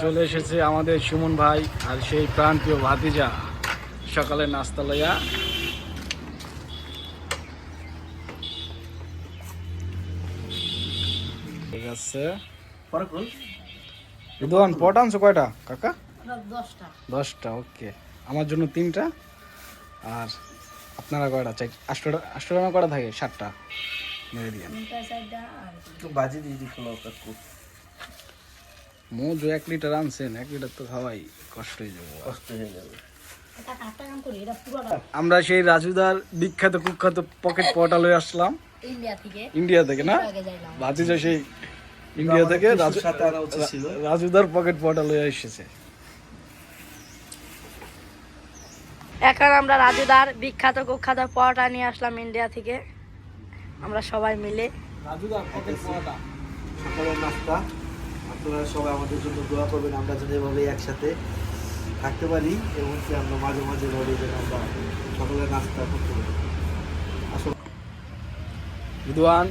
চলে এসেছে আমাদের সুমন ভাই আর সেই প্রান্তীয় ভাতিজা। সকালে নাস্তা লইয়া। ঠিক আছে। রিদওয়ান পট আনছো কয়টা কাকা? দশটা। ওকে। আমার জন্য তিনটা। আর আপনারা কয়টা? চাই আটটা আটটা না কয়টা থাকে? সাতটা। মেরে দিয়ে। তিনটা চারটা আর একটু বাজি দিয়ে দিছিল মোজো এক লিটার আনছেন এক লিটার তো খাওয়াই কষ্ট হয়ে যাব। কষ্ট হয়ে যাবে। আমরা সেই রাজুদার বিখ্যাত কুখ্যাত পকেট পটা লয়ে আসলাম। ইন্ডিয়া থেকে। না? ভাতিজা সেই ইন্ডিয়া থেকে। রাজুদার পকেট পটা লয়ে এসেছে। এখন আমরা রাজুদার বিখ্যাত কুখ্যাত পরোটা নিয়ে আসলাম ইন্ডিয়া থেকে। আমরা সবাই মিলে। রাজুদার পকেট পটা সকালের নাস্তা। আপনারা সবাই আমাদের জন্য দোয়া করবেন, আমরা যেন এভাবে একসাথে থাকতে পারি এবং কি আমরা মাঝে মাঝে ভাবে যেন আমরা সকলের নাস্তা করতে পারি। আসল বিদ্বান